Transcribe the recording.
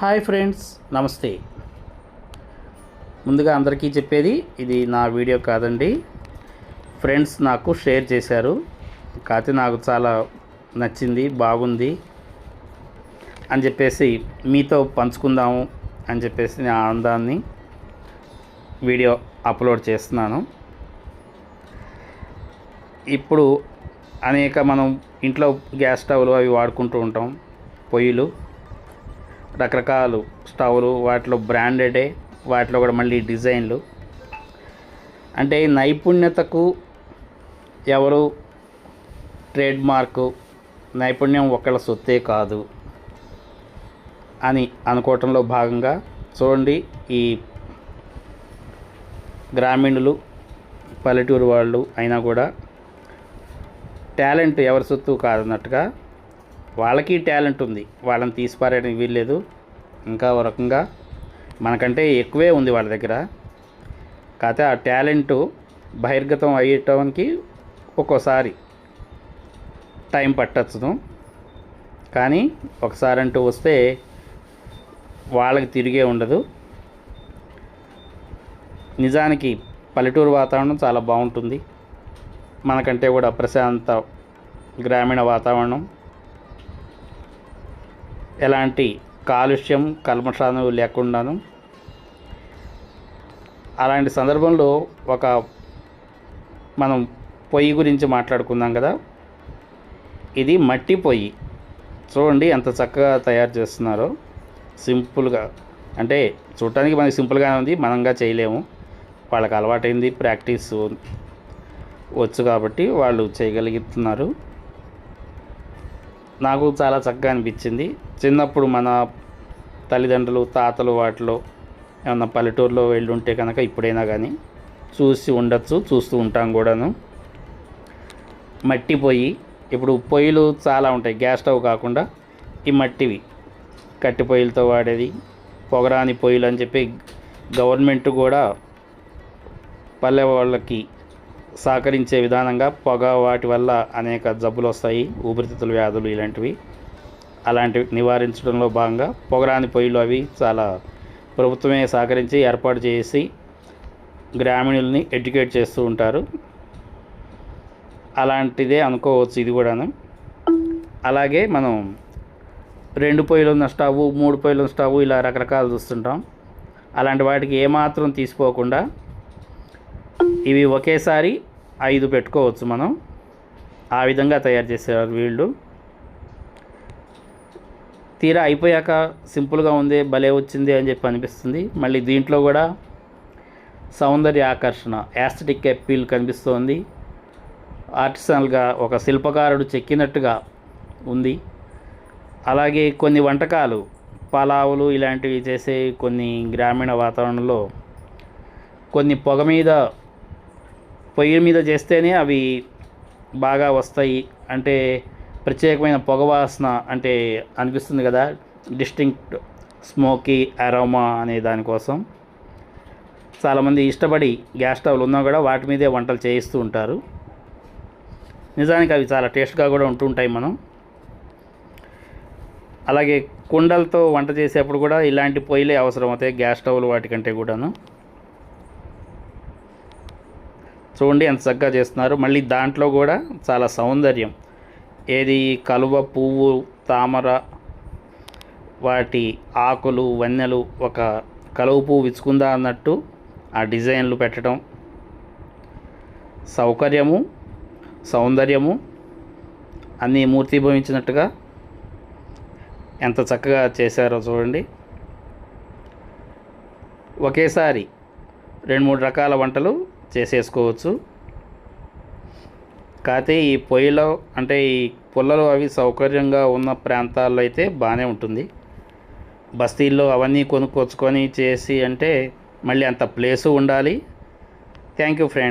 Hi friends నమస్తే. ముందుగా అందరికీ చెప్పేది ఇది నా వీడియో కాదండి. ఫ్రెండ్స్ నాకు షేర్ చేశారు. కాకపోతే నాకు చాలా నచ్చింది బాగుంది అని చెప్పేసి మీతో పంచుకుందాము అని చెప్పేసి నా ఆనందాన్ని వీడియో అప్లోడ్ చేస్తున్నాను. ఇప్పుడు అనేక మనం ఇంట్లో గ్యాస్ స్టవ్లు అవి వాడుకుంటూ ఉంటాం పొయ్యిలు. రకరకాలు స్టవ్లు వాటిలో బ్రాండెడే వాటిలో కూడా మళ్ళీ డిజైన్లు. అంటే నైపుణ్యతకు ఎవరు ట్రేడ్ మార్కు నైపుణ్యం ఒకళ్ళ సొత్తే కాదు అని అనుకోవటంలో భాగంగా చూడండి ఈ గ్రామీణులు పల్లెటూరు వాళ్ళు అయినా కూడా టాలెంట్ ఎవరి సొత్తు కాదన్నట్టుగా వాళ్ళకి టాలెంట్ ఉంది. వాళ్ళని తీసిపారేయడం వీల్లేదు. ఇంకా ఒక రకంగా మనకంటే ఎక్కువే ఉంది వాళ్ళ దగ్గర. కాకపోతే ఆ టాలెంట్ బహిర్గతం అయ్యటానికి ఒక్కోసారి టైం పట్టచ్చును కానీ ఒకసారి అంటూ వస్తే వాళ్ళకి తిరిగే ఉండదు. నిజానికి పల్లెటూరు వాతావరణం చాలా బాగుంటుంది. మనకంటే కూడా ప్రశాంత గ్రామీణ వాతావరణం ఎలాంటి కాలుష్యం కల్మషాలు లేకుండాను. అలాంటి సందర్భంలో ఒక మనం పొయ్యి గురించి మాట్లాడుకుందాం కదా. ఇది మట్టి పొయ్యి. చూడండి ఎంత చక్కగా తయారు చేస్తున్నారో. సింపుల్గా. అంటే చూడటానికి మనకి సింపుల్గానే ఉంది మనంగా చేయలేము. వాళ్ళకి అలవాటైంది ప్రాక్టీస్ వచ్చు కాబట్టి వాళ్ళు చేయగలుగుతున్నారు. నాకు చాలా చక్కగా అనిపించింది. చిన్నప్పుడు మన తల్లిదండ్రులు తాతలు వాటిలో ఏమన్నా పల్లెటూరులో వెళ్ళి ఉంటే కనుక ఇప్పుడైనా కానీ చూసి ఉండొచ్చు చూస్తూ ఉంటాం కూడాను. మట్టి పొయ్యి ఇప్పుడు పొయ్యిలు చాలా ఉంటాయి. గ్యాస్ స్టవ్ కాకుండా ఈ మట్టివి. కట్టి పొయ్యిలతో వాడేది. పొగరాని పొయ్యిలు అని చెప్పి గవర్నమెంట్ కూడా పల్లె వాళ్ళకి సహకరించే విధానంగా పొగ వాటి వల్ల అనేక జబ్బులు వస్తాయి ఊపిరితిత్తుల వ్యాధులు ఇలాంటివి. అలాంటివి నివారించడంలో భాగంగా పొగరాని పొయ్యిలు అవి చాలా ప్రభుత్వమే సహకరించి ఏర్పాటు చేసి గ్రామీణుల్ని ఎడ్యుకేట్ చేస్తూ ఉంటారు. అలాంటిదే అనుకోవచ్చు ఇది కూడాను. అలాగే మనం రెండు పొయ్యిలు ఉన్న స్టవ్ మూడు పొయ్యిలు ఉన్న స్టవ్ ఇలా రకరకాలు చూస్తుంటాం. అలాంటి వాటికి ఏమాత్రం తీసుకోకుండా ఇవి ఒకేసారి ఐదు పెట్టుకోవచ్చు మనం. ఆ విధంగా తయారు చేసేవారు వీళ్ళు. తీరా అయిపోయాక సింపుల్గా ఉంది భలే వచ్చింది అని చెప్పి అనిపిస్తుంది. మళ్ళీ దీంట్లో కూడా సౌందర్య ఆకర్షణ యాస్థటిక్ అప్పీల్ కనిపిస్తోంది. ఆర్టిసనల్గా ఒక శిల్పకారుడు చెక్కినట్టుగా ఉంది. అలాగే కొన్ని వంటకాలు పలావులు ఇలాంటివి చేసే కొన్ని గ్రామీణ వాతావరణంలో కొన్ని పొగ మీద పొయ్యి మీద చేస్తేనే అవి బాగా వస్తాయి. అంటే ప్రత్యేకమైన పొగ వాసన అంటే అనిపిస్తుంది కదా. డిస్టింక్ట్ స్మోకీ అరోమా అనే దానికోసం చాలామంది ఇష్టపడి గ్యాస్ స్టవ్లు ఉన్నా కూడా వాటి మీదే వంటలు చేయిస్తూ ఉంటారు. నిజానికి అవి చాలా టేస్ట్గా కూడా ఉంటుంటాయి మనం. అలాగే కుండలతో వంట చేసేప్పుడు కూడా ఇలాంటి పొయ్యిలే అవసరం అవుతాయి గ్యాస్ స్టవ్లు వాటికంటే కూడాను. చూడండి ఎంత చక్కగా చేస్తున్నారు. మళ్ళీ దాంట్లో కూడా చాలా సౌందర్యం. ఏది కలువ పువ్వు తామర వాటి ఆకులు వన్నెలు ఒక కలువ పువ్వు విచ్చుకుందా అన్నట్టు ఆ డిజైన్లు పెట్టడం. సౌకర్యము సౌందర్యము అన్నీ మూర్తిభవించినట్టుగా ఎంత చక్కగా చేశారో చూడండి. ఒకేసారి రెండు మూడు రకాల వంటలు చేసేసుకోవచ్చు. కాకపోతే ఈ పొయ్యిలో అంటే ఈ పుల్లలు అవి సౌకర్యంగా ఉన్న ప్రాంతాల్లో అయితే బాగానే ఉంటుంది. బస్తీల్లో అవన్నీ కొనుక్కొచ్చుకొని చేసి అంటే మళ్ళీ అంత ప్లేసు ఉండాలి. Thank you friend.